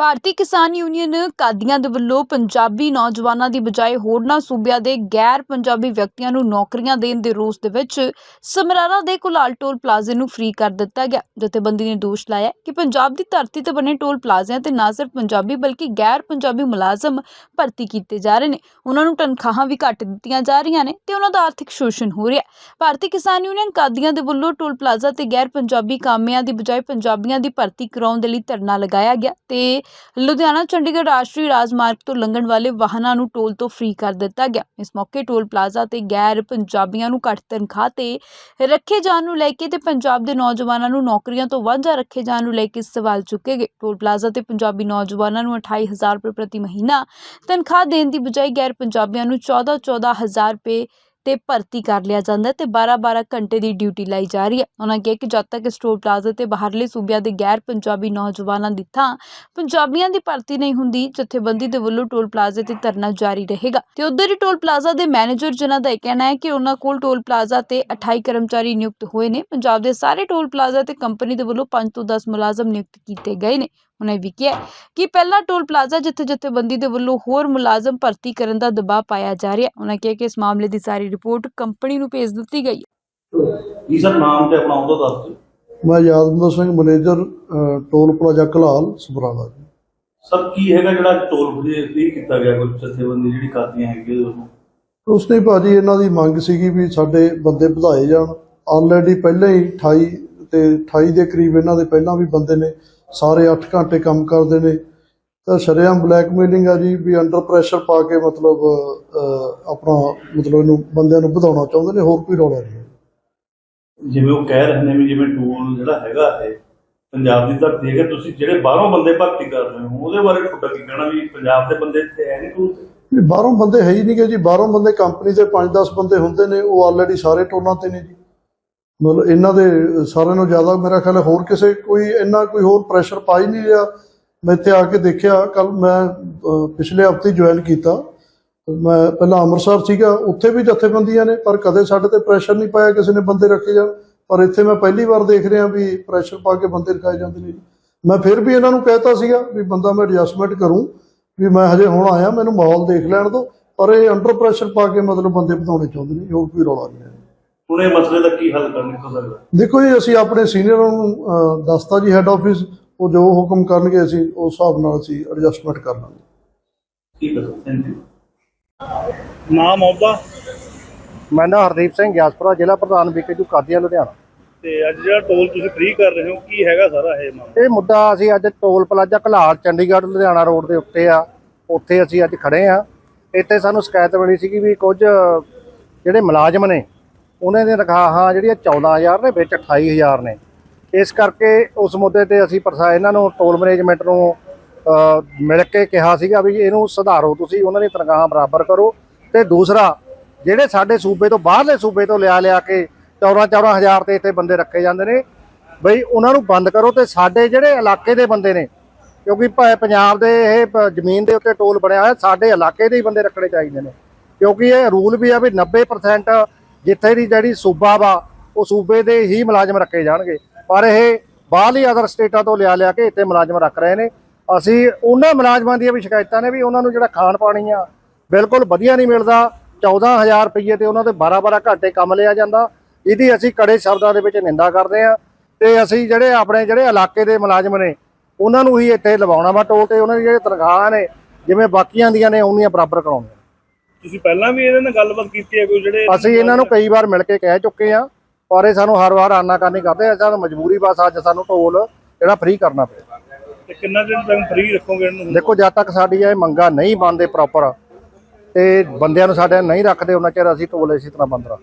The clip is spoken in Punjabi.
ਭਾਰਤੀ ਕਿਸਾਨ ਯੂਨੀਅਨ ਕਾਦੀਆਂ ਦੇ ਵੱਲੋਂ ਪੰਜਾਬੀ ਨੌਜਵਾਨਾਂ ਦੀ ਬਜਾਏ ਹੋਰਨਾਂ ਸੂਬਿਆਂ ਦੇ ਗੈਰ ਪੰਜਾਬੀ ਵਿਅਕਤੀਆਂ ਨੂੰ ਨੌਕਰੀਆਂ ਦੇਣ ਦੇ ਰੋਸ ਦੇ ਵਿੱਚ ਸਮਰਾਲਾ ਦੇ ਕੁਲਾਲ ਟੋਲ ਪਲਾਜ਼ੇ ਨੂੰ ਫ੍ਰੀ ਕਰ ਦਿੱਤਾ ਗਿਆ। ਜਥੇਬੰਦੀ ਨੇ ਦੋਸ਼ ਲਾਇਆ ਕਿ ਪੰਜਾਬ ਦੀ ਧਰਤੀ ਤੇ ਬਣੇ ਟੋਲ ਪਲਾਜ਼ਿਆਂ ਤੇ ਨਾ ਸਿਰਫ ਪੰਜਾਬੀ ਬਲਕਿ ਗੈਰ ਪੰਜਾਬੀ ਮੁਲਾਜ਼ਮ ਭਰਤੀ ਕੀਤੇ ਜਾ ਰਹੇ ਨੇ। ਉਹਨਾਂ ਨੂੰ ਤਨਖਾਹਾਂ ਵੀ ਘੱਟ ਦਿੱਤੀਆਂ ਜਾ ਰਹੀਆਂ ਨੇ ਤੇ ਉਹਨਾਂ ਦਾ ਆਰਥਿਕ ਸ਼ੋਸ਼ਣ ਹੋ ਰਿਹਾ। ਭਾਰਤੀ ਕਿਸਾਨ ਯੂਨੀਅਨ ਕਾਦੀਆਂ ਦੇ ਵੱਲੋਂ ਟੋਲ ਪਲਾਜ਼ਾ ਤੇ ਗੈਰ ਪੰਜਾਬੀ ਕਾਮਿਆਂ ਦੀ ਬਜਾਏ ਪੰਜਾਬੀਆਂ ਦੀ ਭਰਤੀ ਕਰਾਉਣ ਦੇ ਲਈ ਧਰਨਾ ਲਗਾਇਆ ਗਿਆ ਤੇ ਲੁਧਿਆਣਾ ਚੰਡੀਗੜ੍ਹ ਰਾਸ਼ਟਰੀ ਰਾਜਮਾਰਗ ਤੋਂ ਲੰਘਣ ਵਾਲੇ ਵਾਹਨਾਂ ਨੂੰ ਟੋਲ ਤੋਂ ਫ੍ਰੀ ਕਰ ਦਿੱਤਾ ਗਿਆ। ਇਸ ਮੌਕੇ ਟੋਲ ਪਲਾਜ਼ਾ ਤੇ ਗੈਰ ਪੰਜਾਬੀਆਂ ਨੂੰ ਘੱਟ ਤਨਖਾਹ ਤੇ ਰੱਖੇ ਜਾਣ ਨੂੰ ਲੈ ਕੇ ਤੇ ਪੰਜਾਬ ਦੇ ਨੌਜਵਾਨਾਂ ਨੂੰ ਨੌਕਰੀਆਂ ਤੋਂ ਵਾਂਝਾ ਰੱਖੇ ਜਾਣ ਨੂੰ ਲੈ ਕੇ ਸਵਾਲ ਚੁੱਕੇ ਗਏ। ਟੋਲ ਪਲਾਜ਼ਾ ਤੇ ਪੰਜਾਬੀ ਨੌਜਵਾਨਾਂ ਨੂੰ 28000 ਰੁਪਏ ਪ੍ਰਤੀ ਮਹੀਨਾ ਤਨਖਾਹ ਦੇਣ ਦੀ ਬਜਾਏ ਗੈਰ ਪੰਜਾਬੀਆਂ ਨੂੰ 14 14000 ਰੁਪਏ ਤੇ ਭਰਤੀ ਕਰ ਲਿਆ ਜਾਂਦਾ ਹੈ ਤੇ 12-12 ਘੰਟੇ ਦੀ ਡਿਊਟੀ ਲਾਈ ਜਾ ਰਹੀ ਹੈ। ਉਹਨਾਂ ਕਿਹਾ ਕਿ ਜਦ ਤੱਕ ਇਸ ਟੋਲ ਪਲਾਜ਼ਾ ਤੇ ਬਾਹਰਲੇ ਸੂਬਿਆਂ ਦੇ ਗੈਰ ਪੰਜਾਬੀ ਨੌਜਵਾਨਾਂ ਦੀ ਥਾਂ ਪੰਜਾਬੀਆਂ ਦੀ ਭਰਤੀ ਨਹੀਂ ਹੁੰਦੀ, ਜਥੇਬੰਦੀ ਦੇ ਵੱਲੋਂ ਟੋਲ ਪਲਾਜ਼ਾ ਤੇ ਧਰਨਾ ਜਾਰੀ ਰਹੇਗਾ। ਤੇ ਉਧਰ ਹੀ ਟੋਲ ਪਲਾਜ਼ਾ ਦੇ ਮੈਨੇਜਰ ਜਿਨ੍ਹਾਂ ਦਾ ਇਹ ਕਹਿਣਾ ਹੈ ਕਿ ਉਹਨਾਂ ਕੋਲ ਟੋਲ ਪਲਾਜ਼ਾ ਤੇ 28 ਕਰਮਚਾਰੀ ਨਿਯੁਕਤ ਹੋਏ ਨੇ। ਪੰਜਾਬ ਦੇ ਸਾਰੇ ਟੋਲ ਪਲਾਜ਼ਾ ਤੇ ਕੰਪਨੀ ਦੇ ਵੱਲੋਂ 5 ਤੋਂ 10 ਮੁਲਾਜ਼ਮ ਨਿਯੁਕਤ ਕੀਤੇ ਗਏ ਨੇ। ਉਹਨਾਂ ਇਹ ਵੀ ਕਿਹਾ ਹੈ ਕਿ ਪਹਿਲਾ ਟੋਲ ਪਲਾਜ਼ਾ ਜਿੱਥੇ ਜਥੇਬੰਦੀ ਦੇ ਵੱਲੋਂ ਹੋਰ ਮੁਲਾਜ਼ਮ ਭਰਤੀ ਕਰਨ ਦਾ ਦਬਾਅ ਪਾਇਆ ਜਾ ਰਿਹਾ ਉਹਨਾਂ ਕਿਹਾ ਕਿ ਇਸ ਮਾਮਲੇ ਦੀ ਸਾਰੀ ਰਿਪੋਰਟ ਕੰਪਨੀ ਨੂੰ ਭੇਜ ਦਿੱਤੀ ਗਈ ਹੈ। ਜੀ ਸਰ ਨਾਮ ਤੇ ਆਪਣਾ ਉਹਦਾ ਦੱਸ ਦਿਓ। ਮੈਂ Yadvinder Singh manager toll plaza Kalal Samrala ਜੀ। ਸਰ ਕੀ ਹੈਗਾ ਜਿਹੜਾ ਟੋਲ ਫ੍ਰੀ ਫ੍ਰੀ ਕੀਤਾ ਗਿਆ ਕੋਈ ਜਥੇਬੰਦੀ ਜਿਹੜੀ ਕਰਦੀਆਂ ਹੈਗੀ ਉਹਦੇ ਵੱਲੋਂ? ਉਸ ਨੇ ਭਾਜੀ ਇਹਨਾਂ ਦੀ ਮੰਗ ਸੀਗੀ ਵੀ ਸਾਡੇ ਬੰਦੇ ਵਧਾਏ ਜਾਣ। ਆਲਰੇਡੀ ਪਹਿਲਾਂ ਹੀ 28 ਤੇ 28 ਦੇ ਕਰੀਬ ਇਹਨਾਂ ਦੇ ਪਹਿਲਾਂ ਵੀ ਬੰਦੇ ਨੇ ਸਾਰੇ 8 ਘੰਟੇ ਕੰਮ ਕਰਦੇ ਨੇ। ਤਾਂ ਸ਼ਰੇਆਮ ਬਲੈਕਮੇਲਿੰਗ ਆ ਜੀ ਵੀ ਅੰਡਰ ਪ੍ਰੈਸ਼ਰ ਪਾ ਕੇ ਮਤਲਬ ਆਪਣਾ ਮਤਲਬ ਇਹਨੂੰ ਬੰਦਿਆਂ ਨੂੰ ਵਧਾਉਣਾ ਚਾਹੁੰਦੇ ਨੇ ਹੋਰ ਕੋਈ ਰੌਲਾ ਨਹੀਂ ਜਿਵੇਂ ਉਹ ਕਹਿ ਰਹੇ ਨੇ ਵੀ ਜਿਵੇਂ ਟੋਲ ਜਿਹੜਾ ਹੈਗਾ ਹੈ ਪੰਜਾਬ ਦੀ ਧਰਤੀ ਹੈਗਾ ਤੁਸੀਂ ਜਿਹੜੇ ਬਾਹਰੋਂ ਬੰਦੇ ਭਰਤੀ ਕਰ ਰਹੇ ਹੋ ਉਹਦੇ ਬਾਰੇ ਤੁਹਾਡਾ ਕੀ ਕਹਿਣਾ ਵੀ ਪੰਜਾਬ ਦੇ ਬੰਦੇ ਇੱਥੇ ਹੈ ਨਹੀਂ ਟੋਲ ਤੇ ਬਾਹਰੋਂ ਬੰਦੇ ਹੈ ਹੀ ਨਹੀਂ ਗੇ ਜੀ ਬਾਹਰੋਂ ਬੰਦੇ ਕੰਪਨੀ ਦੇ 5-10 ਬੰਦੇ ਹੁੰਦੇ ਨੇ ਉਹ ਆਲਰੇਡੀ ਸਾਰੇ ਟੋਲਾਂ ਤੇ ਨੇ ਜੀ। ਮਤਲਬ ਇਹਨਾਂ ਦੇ ਸਾਰਿਆਂ ਨੂੰ ਜ਼ਿਆਦਾ ਮੇਰਾ ਖਿਆਲ ਹੈ ਹੋਰ ਕਿਸੇ ਕੋਈ ਇੰਨਾ ਕੋਈ ਹੋਰ ਪ੍ਰੈਸ਼ਰ ਪਾ ਹੀ ਨਹੀਂ ਰਿਹਾ। ਮੈਂ ਇੱਥੇ ਆ ਕੇ ਦੇਖਿਆ ਕੱਲ ਮੈਂ ਪਿਛਲੇ ਹਫ਼ਤੇ ਜੁਆਇਨ ਕੀਤਾ। ਮੈਂ ਪਹਿਲਾਂ ਅੰਮ੍ਰਿਤਸਰ ਸੀਗਾ, ਉੱਥੇ ਵੀ ਜਥੇਬੰਦੀਆਂ ਨੇ, ਪਰ ਕਦੇ ਸਾਡੇ ਤੇ ਪ੍ਰੈਸ਼ਰ ਨਹੀਂ ਪਾਇਆ ਕਿਸੇ ਨੇ ਬੰਦੇ ਰੱਖੇ ਜਾਣ। ਪਰ ਇੱਥੇ ਮੈਂ ਪਹਿਲੀ ਵਾਰ ਦੇਖ ਰਿਹਾ ਵੀ ਪ੍ਰੈਸ਼ਰ ਪਾ ਕੇ ਬੰਦੇ ਰਖਾਏ ਜਾਂਦੇ ਨੇ। ਮੈਂ ਫਿਰ ਵੀ ਇਹਨਾਂ ਨੂੰ ਕਹਿਤਾ ਸੀਗਾ ਵੀ ਬੰਦਾ ਮੈਂ ਐਡਜਸਟਮੈਂਟ ਕਰੂੰ, ਵੀ ਮੈਂ ਹਜੇ ਹੁਣ ਆਇਆ, ਮੈਨੂੰ ਮਾਹੌਲ ਦੇਖ ਲੈਣ ਦਿਓ। ਪਰ ਇਹ ਅੰਡਰ ਪ੍ਰੈਸ਼ਰ ਪਾ ਕੇ ਮਤਲਬ ਬੰਦੇ ਵਧਾਉਣੇ ਚਾਹੁੰਦੇ ਨੇ, ਹੋਰ ਕੋਈ ਰੌਲਾ ਨਹੀਂ ਹੈ। ਹੁਣ ਇਹ ਮਸਲੇ ਦਾ ਕੀ ਹੱਲ ਕਰਨਾ ਹੋ ਸਕਦਾ ਦੇਖੋ ਜੀ ਅਸੀਂ ਆਪਣੇ ਸੀਨੀਅਰਾਂ ਨੂੰ ਦੱਸਤਾ ਜੀ ਹੈੱਡ ਆਫਿਸ ਉਹ ਜੋ ਹੁਕਮ ਕਰਨਗੇ ਅਸੀਂ ਉਸ ਹਿਸਾਬ ਨਾਲ ਅਸੀਂ ਐਡਜਸਟਮੈਂਟ ਕਰ ਲਾਂਗੇ ਠੀਕ ਹੈ ਥੈਂਕ ਯੂ ਨਾਮ ਆਉਂਦਾ ਮੈਂ ਨਾ ਹਰਦੀਪ ਸਿੰਘ ਗਿਆਸਪੁਰਾ ਜ਼ਿਲ੍ਹਾ ਪ੍ਰਧਾਨ ਵਿਕੇਜੂ ਕਾਦੀਆਂ ਲੁਧਿਆਣਾ। ਤੇ ਅੱਜ ਜਿਹੜਾ ਟੋਲ ਤੁਸੀਂ ਫ੍ਰੀ ਕਰ ਰਹੇ ਹੋ ਕੀ ਹੈਗਾ ਸਾਰਾ ਇਹ ਮਾਮਲਾ? ਇਹ ਮੁੱਦਾ ਅਸੀਂ ਅੱਜ toll plaza Ghalal Chandigarh Ludhiana road ਦੇ ਉੱਤੇ ਆ। ਉੱਥੇ ਅਸੀਂ ਅੱਜ ਖੜੇ ਆ ਇੱਥੇ ਸਾਨੂੰ ਸ਼ਿਕਾਇਤ ਮਿਲੀ ਸੀਗੀ ਵੀ ਕੁਝ ਜਿਹੜੇ ਮੁਲਾਜ਼ਮ ਨੇ ਉਹਨਾਂ ਦੀਆਂ ਤਨਖਾਹਾਂ ਜਿਹੜੀਆਂ 14000 ਨੇ, ਵਿੱਚ 28000 ਨੇ। ਇਸ ਕਰਕੇ ਉਸ ਮੁੱਦੇ ਤੇ ਅਸੀਂ ਪ੍ਰਸਾ, ਇਹਨਾਂ ਨੂੰ ਟੋਲ ਮੈਨੇਜਮੈਂਟ ਨੂੰ ਮਿਲ ਕੇ ਕਿਹਾ ਸੀਗਾ ਵੀ ਇਹਨੂੰ ਸੁਧਾਰੋ ਤੁਸੀਂ, ਉਹਨਾਂ ਦੀ ਤਨਖਾਹਾਂ ਬਰਾਬਰ ਕਰੋ। ਤੇ ਦੂਸਰਾ, ਜਿਹੜੇ ਸਾਡੇ ਸੂਬੇ ਤੋਂ ਬਾਹਰਲੇ ਸੂਬੇ ਤੋਂ ਲਿਆ ਲਿਆ ਕੇ 14 14000 ਤੇ ਇੱਥੇ ਬੰਦੇ ਰੱਖੇ ਜਾਂਦੇ ਨੇ, ਬਈ ਉਹਨਾਂ ਨੂੰ ਬੰਦ ਕਰੋ ਤੇ ਸਾਡੇ ਜਿਹੜੇ ਇਲਾਕੇ ਦੇ ਬੰਦੇ ਨੇ, ਕਿਉਂਕਿ ਪ- ਪੰਜਾਬ ਦੇ ਇਹ ਜ਼ਮੀਨ ਦੇ ਉੱਤੇ ਟੋਲ ਬਣਿਆ ਹੋਇਆ, ਸਾਡੇ ਇਲਾਕੇ ਦੇ ਹੀ ਬੰਦੇ ਰੱਖਣੇ ਚਾਹੀਦੇ ਨੇ। ਕਿਉਂਕਿ ਇਹ ਰੂਲ ਵੀ ਆ ਵੀ 90% ਜਿੱਥੇ ਦੀ ਜਿਹੜੀ ਸੂਬਾ ਵਾ, ਉਹ ਸੂਬੇ ਦੇ ਹੀ ਮੁਲਾਜ਼ਮ ਰੱਖੇ ਜਾਣਗੇ। ਪਰ ਇਹ ਬਾਹਰਲੀ ਅਦਰ ਸਟੇਟਾਂ ਤੋਂ ਲਿਆ ਲਿਆ ਕੇ ਇੱਥੇ ਮੁਲਾਜ਼ਮ ਰੱਖ ਰਹੇ ਨੇ। ਅਸੀਂ ਉਹਨਾਂ ਮੁਲਾਜ਼ਮਾਂ ਦੀਆਂ ਵੀ ਸ਼ਿਕਾਇਤਾਂ ਨੇ ਵੀ ਉਹਨਾਂ ਨੂੰ ਜਿਹੜਾ ਖਾਣ ਪਾਣੀ ਆ, ਬਿਲਕੁਲ ਵਧੀਆ ਨਹੀਂ ਮਿਲਦਾ। 14000 ਰੁਪਏ ਤੇ ਉਹਨਾਂ ਦੇ 12-12 ਘੰਟੇ ਕੰਮ ਲਿਆ ਜਾਂਦਾ। ਇਹਦੀ ਅਸੀਂ ਕੜੇ ਸ਼ਬਦਾਂ ਦੇ ਵਿੱਚ ਨਿੰਦਾ ਕਰਦੇ ਆ ਤੇ ਅਸੀਂ ਜਿਹੜੇ ਆਪਣੇ ਜਿਹੜੇ ਇਲਾਕੇ ਦੇ ਮੁਲਾਜ਼ਮ ਨੇ, ਉਹਨਾਂ ਨੂੰ ਹੀ ਇੱਥੇ ਲਵਾਉਣਾ ਵਾ ਟੋਲ ਤੇ। ਉਹਨਾਂ ਦੀ ਜਿਹੜੇ ਤਨਖਾਹਾਂ ਨੇ, ਜਿਵੇਂ ਬਾਕੀਆਂ ਦੀਆਂ ਨੇ ਉਹਨੀਆਂ ਬਰਾਬਰ ਕਰਾਉਣੀਆਂ ਤੁਸੀਂ ਪਹਿਲਾਂ ਵੀ ਇਹਦੇ ਨਾਲ ਗੱਲਬਾਤ ਕੀਤੀ ਹੈ ਕੋਈ ਜਿਹੜੇ ਅਸੀਂ ਇਹਨਾਂ ਨੂੰ ਕਈ ਵਾਰ ਮਿਲ ਕੇ ਕਹਿ ਚੁੱਕੇ ਆ ਪਰ ਇਹ ਸਾਨੂੰ ਹਰ ਵਾਰ ਆਨਾਕਾਨੀ ਕਰਦੇ ਆ ਸਾਨੂੰ ਮਜਬੂਰੀ ਬਸ ਅੱਜ ਸਾਨੂੰ ਟੋਲ ਜਿਹੜਾ ਫ੍ਰੀ ਕਰਨਾ ਪਿਆ। ਤੇ ਕਿੰਨਾ ਦਿਨ ਤੱਕ ਫ੍ਰੀ ਰੱਖੋਗੇ ਇਹਨੂੰ? ਦੇਖੋ ਜਦ ਤੱਕ ਸਾਡੀ ਇਹ ਮੰਗਾਂ ਨਹੀਂ ਮੰਨਦੇ ਪ੍ਰੋਪਰ ਤੇ ਬੰਦਿਆਂ ਨੂੰ ਸਾਡੇ ਨਹੀਂ ਰੱਖਦੇ ਉਹਨਾਂ ਚਿਰ ਅਸੀਂ ਟੋਲ ਇਸੇ ਤਰ੍ਹਾਂ ਬੰਦ ਰੱਖ